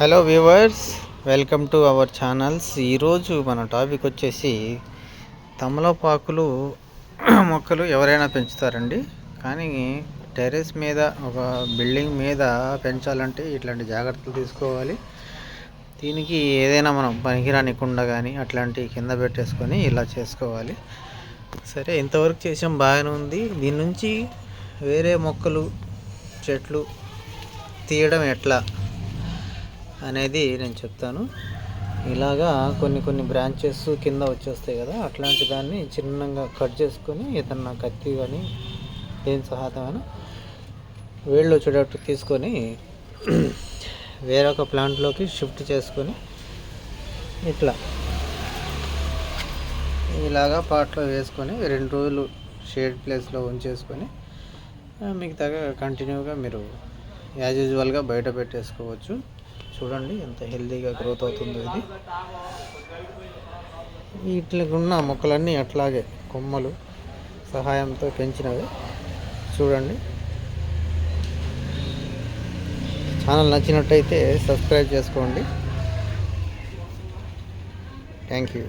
Hello viewers welcome to our channels. ఈరోజు మన topic వచ్చేసి తమలపాకులు మొక్కలు ఎవరైనా పెంచుతారండి. కానీ టెర్రస్ మీద ఒక బిల్డింగ్ మీద పెంచాలంటే ఇట్లాంటి జాగ్రత్తలు తీసుకోవాలి. దీనికి ఏదైనా మనం పనికిరాని కుండ కానీ అట్లాంటివి కింద పెట్టేసుకొని ఇలా చేసుకోవాలి. సరే ఇంతవరకు చేసాం బాగానే ఉంది. దీని నుంచి వేరే మొక్కలు చెట్లు తీయడం ఎట్లా? అనేది నేను చెప్తాను. ఇలాగా కొన్ని కొన్ని బ్రాంచెస్ కింద వచ్చేస్తాయి కదా అట్లాంటి దాన్ని చిన్నగా కట్ చేసుకొని ఏదన్నా కత్తి కానీ దేని సహాయమైనా వేళ్ళు వచ్చేటట్టు తీసుకొని వేరొక ప్లాంట్లోకి షిఫ్ట్ చేసుకొని ఇట్లా ఇలాగా పాట్లో వేసుకొని రెండు రోజులు షేడ్ ప్లేస్లో ఉంచేసుకొని మిగతాగా కంటిన్యూగా మీరు యాజ్ యూజువల్గా బయట పెట్టేసుకోవచ్చు. చూడండి ఎంత హెల్తీగా గ్రోత్ అవుతుందో ఇది. వీటికి ఉన్న మొక్కలన్నీ అట్లాగే కొమ్మలు సహాయంతో పెంచినవి. చూడండి. ఛానల్ నచ్చినట్టయితే సబ్స్క్రైబ్ చేసుకోండి. Thank you